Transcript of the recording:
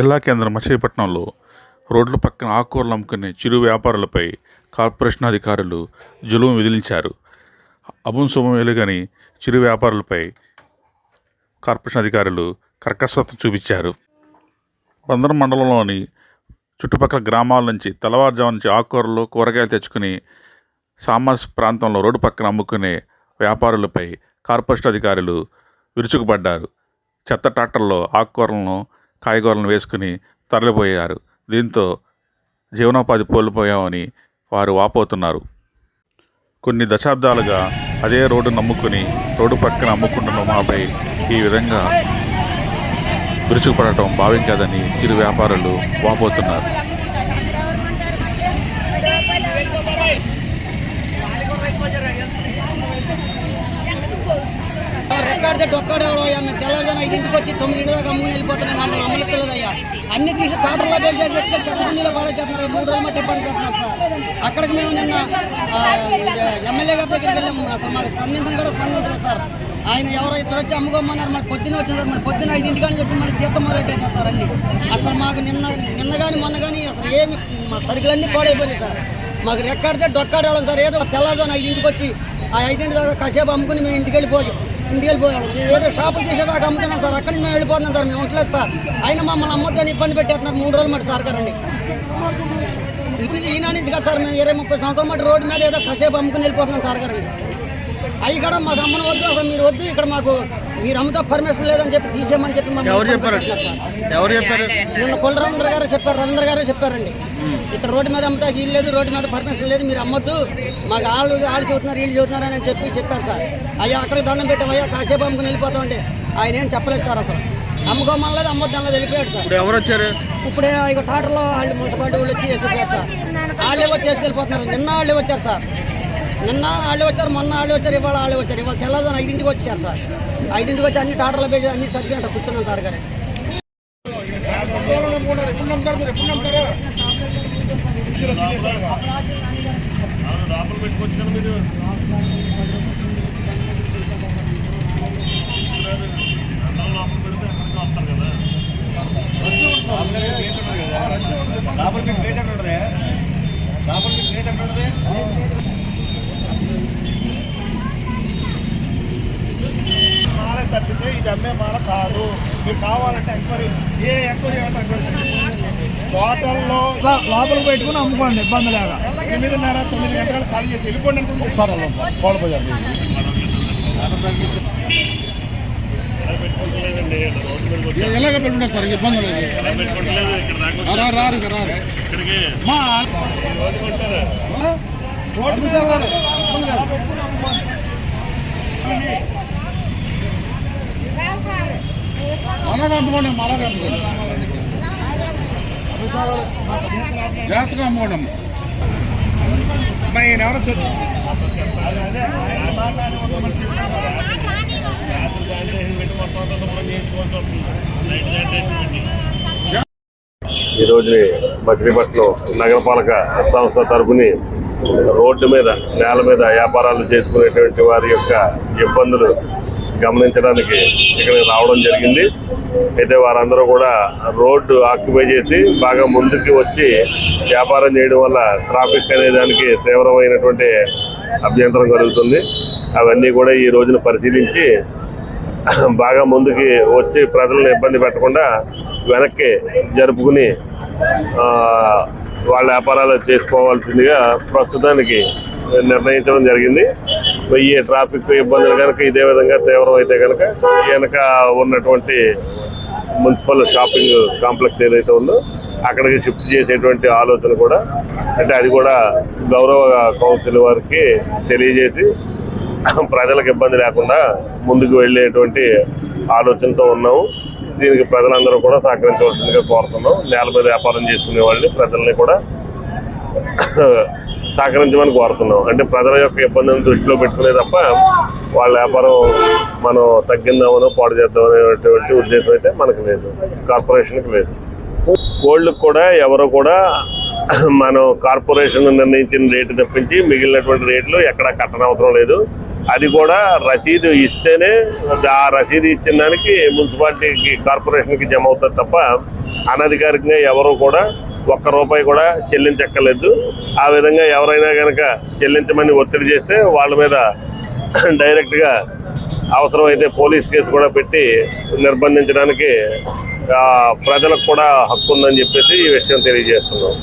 జిల్లా కేంద్రం మచిలీపట్నంలో రోడ్ల పక్కన ఆకుకూరలు అమ్ముకునే చిరు వ్యాపారులపై కార్పొరేషన్ అధికారులు జులుం విధించారు. అభం శుభం వెలుగని చిరు వ్యాపారులపై కార్పొరేషన్ అధికారులు కర్కశత చూపించారు. బందరం మండలంలోని చుట్టుపక్కల గ్రామాల నుంచి తెల్లవారుజాము నుంచి ఆకుకూరలు కూరగాయలు తెచ్చుకుని సామాస్ ప్రాంతంలో రోడ్డు పక్కన అమ్ముకునే వ్యాపారులపై కార్పొరేషన్ అధికారులు విరుచుకుపడ్డారు. చెత్త ట్రాక్టర్లో ఆకుకూరలను కాయగూరలను వేసుకుని తరలిపోయారు. దీంతో జీవనోపాధి కోల్పోయామని వారు వాపోతున్నారు. కొన్ని దశాబ్దాలుగా అదే రోడ్డు నమ్ముకుని రోడ్డు పక్కన అమ్ముకుంటున్న మాపై ఈ విధంగా విరుచుకుపడటం భావ్యం కాదని చిరు వ్యాపారులు వాపోతున్నారు. మాట్లాడితే డొక్కాడేవాడు అయ్యా. మేము తెల్లజాన ఐదింటికి వచ్చి తొమ్మిది దాకా అమ్ముకుని వెళ్ళిపోతున్నాం మమ్మల్ని అమ్మలెక్కలేదయ్యా అన్ని తీసి తోటల్లో పేరు చేస్తే చెత్త పాడే పడేస్తున్నారు మూడు రోజులు మట్టి ఇబ్బంది పెడుతున్నారు సార్. అక్కడికి మేము నిన్న ఇది ఎమ్మెల్యే గారి దగ్గరికి వెళ్ళాము అసలు మాకు స్పందించడం కూడా స్పందించలేదు సార్. ఆయన ఎవరో ఇద్దరు వచ్చి అమ్ముకోమన్నారు మళ్ళీ పొద్దున్న వచ్చింది సార్. మళ్ళీ పొద్దున్న ఐదింటి కానీ వచ్చి మళ్ళీ తీర్థం మొదలెట్టేశారు సార్ అన్ని. అసలు మాకు నిన్న నిన్న కానీ మొన్న కానీ అసలు ఏమి మా సరుకులన్నీ పాడైపోయినాయి సార్. మాకు రెక్కడితే డొక్కాడేవాళ్ళం సార్. ఏదో తెల్లజాన ఐదింటికి వచ్చి ఆ ఐదింటి దాకా కాసేపు అమ్ముకుని మేము ఇంటికి వెళ్ళిపోయి ఇంటికి ఏదో షాపులు చేసేదాకా అమ్ముతున్నాం సార్. అక్కడి నుంచి మేము వెళ్ళిపోతున్నాం సార్. మేము ఉండలేదు సార్. అయినా మమ్మల్ని అమ్మొద్దని ఇబ్బంది పెట్టేస్తున్నారు. మూడు రోజులు మటు సార్ గారండి. ఈనాడు నుంచి కదా సార్ మేము ఇరవై ముప్పై సంవత్సరం మటు రోడ్డు మీద ఏదో కసేపు అమ్ముకుని వెళ్ళిపోతున్నాం సార్ గారండి. అవి కూడా మాకు అమ్మని వద్దు అసలు మీరు వద్దు ఇక్కడ మాకు మీరు అమ్ముతా పర్మిషన్ లేదని చెప్పి తీసేయమని చెప్పి ఎవరు చెప్పారు? ఎవరు చెప్పారు? నిన్న కొల్ల రవీంద్ర గారు చెప్పారు రవీంద్ర గారే చెప్పారండి. ఇక్కడ రోడ్డు మీద అమ్ముతా వీలు లేదు రోడ్డు మీద పర్మిషన్ లేదు మీరు అమ్మొద్దు. మాకు వాళ్ళు వాళ్ళు చదువుతున్నారు వీళ్ళు చదువుతున్నారు అని చెప్పి చెప్పారు సార్. అయ్యా అక్కడికి దండం పెట్టాం అయ్యా కాసేపు అమ్ముకుని వెళ్ళిపోతామంటే ఆయన ఏం చెప్పలేదు సార్ అసలు. అమ్ముకోమనలేదు అమ్మొద్దు అన్నది వెళ్ళిపోయాడు సార్. ఇప్పుడు ఎవరు వచ్చారు? ఇప్పుడే ఇక టాటర్లో వాళ్ళు మున్సిపాలిటీ వాళ్ళు వచ్చి వేసుకున్నారు సార్. వాళ్ళే వచ్చి వేసుకెళ్ళిపోతున్నారు నిన్న వాళ్ళే వచ్చారు సార్. నిన్న వాళ్ళు వచ్చారు మొన్న వాళ్ళు వచ్చారు ఇవాళ వాళ్ళు వచ్చారు. ఇవాళ తెల్లదాని ఐదింటికి వచ్చారు సార్. ఐదింటికి వచ్చి అన్ని టాటర్లో పేజీ అన్ని సర్దినట్టు కూర్చున్నాం సార్ గారు. లోపల మీకు ప్లేస్ ఎక్కడ ఉంటుంది లోపల మీకు ప్లేస్ ఎక్కడ ఉంటుంది తప్పితే ఇది అమ్మే మాల కాదు. మీరు కావాలంటే ఎంక్వైరీ ఏ ఎంక్వైరీ హోటల్లో లోపలికి పెట్టుకుని అమ్ముకోండి ఇబ్బంది లేక ఎనిమిదిన్నర తొమ్మిది గంటలు ఖాళీ చేసి వెళ్ళిపోండి ఎలాగ పెట్టుకుంటారు సార్? ఇబ్బంది లేదు. రారు. ఇబ్బంది లేదు. అలాగ అమ్ముకోండి అమ్మ, అలాగ అమ్ముకోండి జాగ్రత్తగా అమ్ముకోండి అమ్మ. మరి ఈయన ఎవరో తె- ఈ రోజు మచిలీపట్నం నగరపాలక సంస్థ తరపుని రోడ్డు మీద నేల మీద వ్యాపారాలు చేసుకునేటువంటి వారి యొక్క ఇబ్బందులు గమనించడానికి ఇక్కడికి రావడం జరిగింది. అయితే వారందరూ కూడా రోడ్డు ఆక్యుపై చేసి బాగా ముందుకు వచ్చి వ్యాపారం చేయడం వల్ల ట్రాఫిక్ అనే దానికి తీవ్రమైనటువంటి అభ్యంతరం కలుగుతుంది. అవన్నీ కూడా ఈ రోజున పరిశీలించి బాగా ముందుకి వచ్చి ప్రజలను ఇబ్బంది పెట్టకుండా వెనక్కి జరుపుకుని వాళ్ళ వ్యాపారాలు చేసుకోవాల్సిందిగా ప్రస్తుతానికి నిర్ణయించడం జరిగింది. ఈ ట్రాఫిక్ ఇబ్బందులు కనుక ఇదే విధంగా తీవ్రమైతే కనుక వెనక ఉన్నటువంటి మున్సిపల్ షాపింగ్ కాంప్లెక్స్ ఏదైతే ఉందో అక్కడికి షిఫ్ట్ చేసేటువంటి ఆలోచన కూడా అంటే అది కూడా గౌరవ కౌన్సిల్ వారికి తెలియజేసి ప్రజలకు ఇబ్బంది లేకుండా ముందుకు వెళ్ళేటువంటి ఆలోచనతో ఉన్నాము. దీనికి ప్రజలందరూ కూడా సహకరించవలసిందిగా కోరుతున్నాం. నేల మీద వ్యాపారం చేసుకునే వాళ్ళని ప్రజల్ని కూడా సహకరించమని కోరుతున్నాం. అంటే ప్రజల యొక్క ఇబ్బందిని దృష్టిలో పెట్టుకునే తప్ప వాళ్ళ వ్యాపారం మనం తగ్గిందామనో పాడు చేద్దామనేటువంటి ఉద్దేశం అయితే మనకు లేదు. కార్పొరేషన్కి లేదు. కోళ్ళకు కూడా ఎవరు కూడా మనం కార్పొరేషన్ నిర్ణయించిన రేటు తప్పించి మిగిలినటువంటి రేట్లు ఎక్కడ కట్టనవసరం లేదు. అది కూడా రసీదు ఇస్తేనే ఆ రసీదు ఇచ్చిన దానికి మున్సిపాలిటీకి కార్పొరేషన్కి జమ అవుతుంది తప్ప అనధికారికంగా ఎవరు కూడా ఒక్క రూపాయి కూడా చెల్లించక్కర్లేదు. ఆ విధంగా ఎవరైనా కనుక చెల్లించమని ఒత్తిడి చేస్తే వాళ్ళ మీద డైరెక్ట్గా అవసరమైతే పోలీస్ కేసు కూడా పెట్టి నిర్బంధించడానికి ప్రజలకు కూడా హక్కు ఉందని చెప్పేసి ఈ విషయం తెలియజేస్తున్నాం.